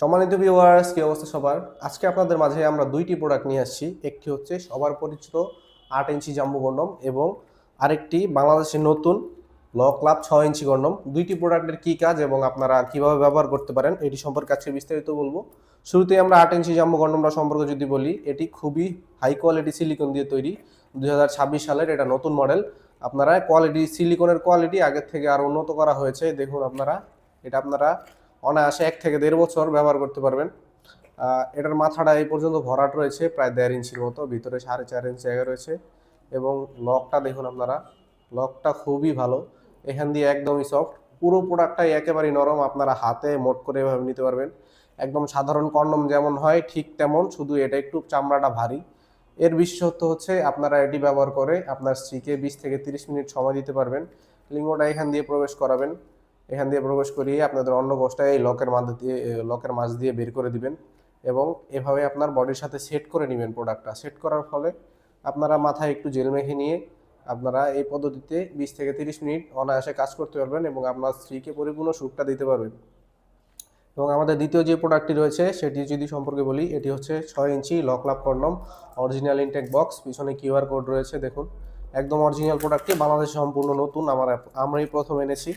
সম্মানিত ভিউয়ার্স কি অবস্থা সবার? আজকে আপনাদের মাঝে আমরা দুইটি প্রোডাক্ট নিয়ে আসছি। একটি হচ্ছে সবার পরিচিত আট ইঞ্চি জাম্বু গন্ডম এবং আরেকটি বাংলাদেশের নতুন ল ক্লাব ছয় ইঞ্চি গন্ডম। দুইটি প্রোডাক্টের কী কাজ এবং আপনারা কীভাবে ব্যবহার করতে পারেন, এটি সম্পর্কে আজকে বিস্তারিত বলব। শুরুতেই আমরা আট ইঞ্চি জাম্বু গন্ডমটা সম্পর্কে যদি বলি, এটি খুবই হাই কোয়ালিটি সিলিকন দিয়ে তৈরি দু হাজার ছাব্বিশ সালের এটা নতুন মডেল আপনারা কোয়ালিটি সিলিকনের কোয়ালিটি আগের থেকে আরও উন্নত করা হয়েছে। দেখুন আপনারা, এটা আপনারা অনায়াসে এক থেকে দেড় বছর ব্যবহার করতে পারবেন। এটার মাথাটা এই পর্যন্ত ভরাট রয়েছে, প্রায় দেড় ইঞ্চির মতো, ভিতরে সাড়ে চার ইঞ্চি জায়গা রয়েছে এবং লকটা দেখুন আপনারা, লকটা খুবই ভালো। এখান দিয়ে একদমই সফট পুরো প্রোডাক্টটাই একেবারেই নরম, আপনারা হাতে মোট করে এভাবে নিতে পারবেন। একদম সাধারণ কন্ডম যেমন হয়, ঠিক তেমন, শুধু এটা একটু চামড়াটা ভারী। এর বিশেষত্ব হচ্ছে আপনারা এটি ব্যবহার করে আপনার স্ত্রীকে বিশ থেকে তিরিশ মিনিট সময় দিতে পারবেন। লিঙ্গটা এখান দিয়ে প্রবেশ করাবেন। এখান দিয়ে প্রবেশ করিয়ে আপনাদের অন্য গোষ্ঠটা এই লকের মাঝ দিয়ে লকের মাঝ দিয়ে বের করে দিবেন এবং এভাবে আপনার বডির সাথে সেট করে নেবেন প্রোডাক্টটা। সেট করার ফলে আপনারা মাথায় একটু জেল মেখে নিয়ে আপনারা এই পদ্ধতিতে বিশ থেকে তিরিশ মিনিট অনায়াসে কাজ করতে পারবেন এবং আপনার স্ত্রীকে পরিপূর্ণ সুখটা দিতে পারবেন। এবং আমাদের দ্বিতীয় যে প্রোডাক্টটি রয়েছে, সেটি যদি সম্পর্কে বলি, এটি হচ্ছে ছয় inch lock love condom original intech box. পিছনে কিউআর কোড রয়েছে, দেখুন। একদম অরিজিনাল প্রোডাক্টটি বাংলাদেশে সম্পূর্ণ নতুন। আমার, আমরাই প্রথম এনেছি।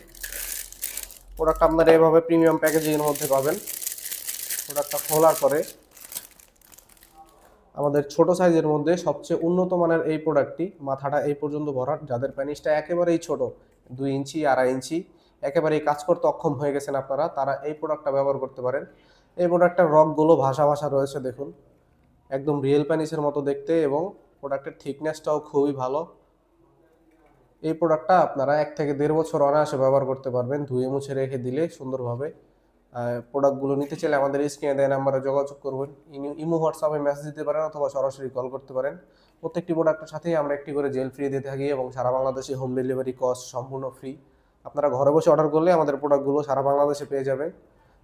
প্রোডাক্ট আপনারা এভাবে প্রিমিয়াম প্যাকেজিংয়ের মধ্যে পাবেন। প্রোডাক্টটা খোলার পরে আমাদের ছোট সাইজের মধ্যে সবচেয়ে উন্নত মানের এই প্রোডাক্টটি মাথাটা এই পর্যন্ত ভরার যাদের প্যানিসটা একেবারেই ছোট, দুই ইঞ্চি, আড়াই ইঞ্চি, একেবারেই কাজ করতে অক্ষম হয়ে গেছেন আপনারা, তারা এই প্রোডাক্টটা ব্যবহার করতে পারেন। এই প্রোডাক্টটার রকগুলো ভাষা ভাষা রয়েছে, দেখুন। একদম রিয়েল প্যানিসের মতো দেখতে এবং প্রোডাক্টের থিকনেসটাও খুবই ভালো। এই প্রোডাক্টটা আপনারা এক থেকে দেড় বছর অনায়াসে ব্যবহার করতে পারবেন। ধুয়ে মুছে রেখে দিলে সুন্দরভাবে প্রোডাক্টগুলো নিতে চাইলে আমাদের স্ক্রিনে দেয় নাম্বারে যোগাযোগ করবেন। ইমো হোয়াটসঅ্যাপে মেসেজ দিতে পারেন অথবা সরাসরি কল করতে পারেন। প্রত্যেকটি প্রোডাক্টের সাথেই আমরা একটি করে জেল ফ্রি দিয়ে থাকি এবং সারা বাংলাদেশে হোম ডেলিভারি কস্ট সম্পূর্ণ ফ্রি আপনারা ঘরে বসে অর্ডার করলে আমাদের প্রোডাক্টগুলো সারা বাংলাদেশে পেয়ে যাবেন।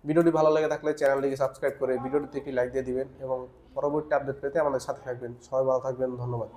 ভিডিওটি ভালো লেগে থাকলে চ্যানেলটিকে সাবস্ক্রাইব করে ভিডিওটিতে একটি লাইক দিয়ে দিবেন এবং পরবর্তী আপডেট পেতে আমাদের সাথে থাকবেন। সবাই ভালো থাকবেন, ধন্যবাদ।